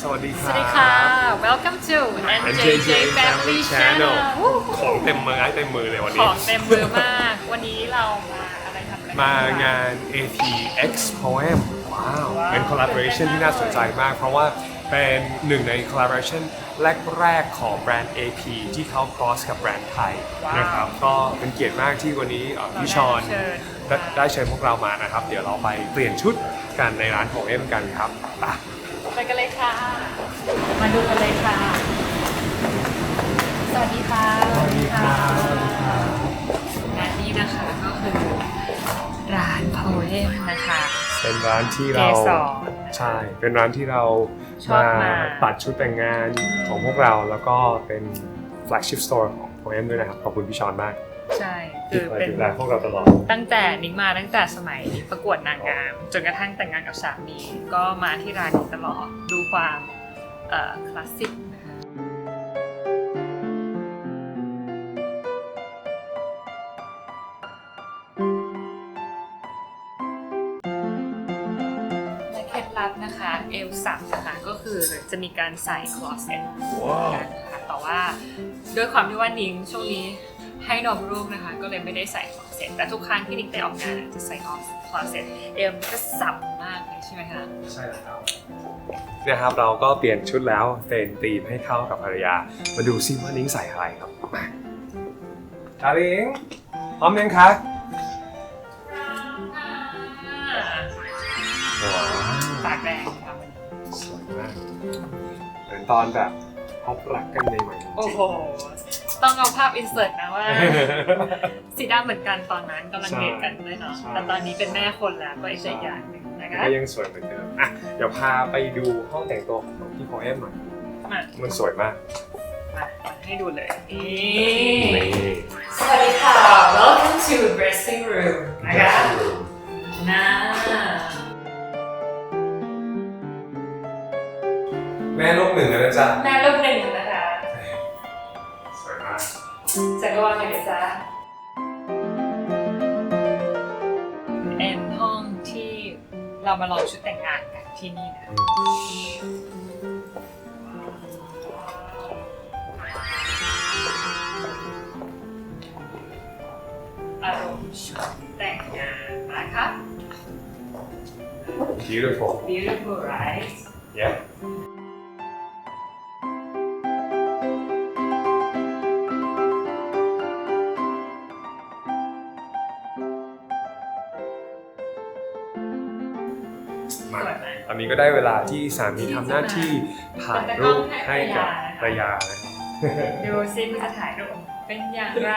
สวัสดีคสรับวัสดีค่ะ Welcome to NJJ Family Channel วู้ของเต็มมือไอ้เต็มมือเลยวันขนี้องเต็มมือมาก วันนี้เรามาอะไรทำอะไรมางาน APX Poem ว้าว เป็น collaboration ที่น่าสนใจมาก เพราะว่าเป็นหนึ่งใน collaboration แรกๆของแบรนด์ AP ที่เขา cross กับแบรนด์ไทยนะครับ ก็เป็นเกียรติมากที่วันนี้เอ่อพี่ชอนเชิญได้ได้เชิญพวกเรามานะครับ เดี๋ยวเราไปเปลี่ยนชุดกันในร้านของเอ็มกันครับไปไป กันเลยค่ะ มาดูกันเลยค่ะ สวัสดีค่ะและนี่นะคะก็คือร้าน Poem นะคะ เป็นร้านที่เราเกสรใช่ เป็นร้านที่เราชอบมามาตัดชุดแต่งงานของพวกเราแล้วก็เป็น flagship store ของโ o เอ็มด้วยนะครับ ขอบคุณพี่ชอนมาก ใช่ที่คือคอยเป็นดูแลพวกเราตลอด ตั้งแต่นิ้งมาตั้งแต่สมัยประกวดนางงาม จนกระทั่งแต่งงานกับสามีก็มาที่ร้านนี้ตลอดดูความเอ่อคลาสสิกนะคะและเคล็ดลับนะคะเอลสับนะคะก็คือจะมีการใส่คลอเซ็ตว้าวนะคะแต่ว่าด้วยความที่ว่านิ้งช่วงนี้ ให้นมลูกนะคะ ก็เลยไม่ได้ใส่คลอเซ็ตแต่ทุกครั้งที่นิ้งไปออกงานอะจะใส่คลอเซ็ตเอลมันก็สับมากเลยใช่ไหมคะใช่แล้วเนี่ยครับเราก็เปลี่ยนชุดแล้วเป็นธีมให้เข้ากับภรรยา มาดูซิว่านิ้งใส่อะไรครับมาดาริงพร้อมยังคะว้าวปากแดงค่ะวันนี้สวยมากเหมือนตอนแบบพบรักกันใหม่ๆจริงๆโอ้โห ต้องเอาภาพอินเสิร์ตนะว่าสีดำเหมือนกันตอนนั้นกำลังเดทกันด้วยเนาะใช่แต่ตอนนี้เป็นแม่คนแล้วก็อีกใจอย่างหนึ่งนะคะก็ยังสวยเหมือนเดิมอะเดี๋ยวพาไปดูห้องแต่งตัวของพี่โพเอมหน่อยมามันสวยมากมาให้ดูเลยนี่นี่สวัสดีค่ะ welcome to dressing room นะคะนะแม่ลูกหนึ่งแล้วนะจ๊ะแม่ลูกหนึ่งนะคะ สวยมากจะก็ว่าไงเดี๋ยวจ้าเป็นห้องที่เรามาลองชุดแต่งงานกันที่นี่นะอารมณ์ชุดแต่งงานนะคะ beautiful beautiful right yeah มาวยไหมตอนนี้ก็ได้เวลาที่สามีทำหน้าที่ถ่ายรูปให้กับภรรยานะดูซิว่าถ่ายรูปเป็นอย่างไร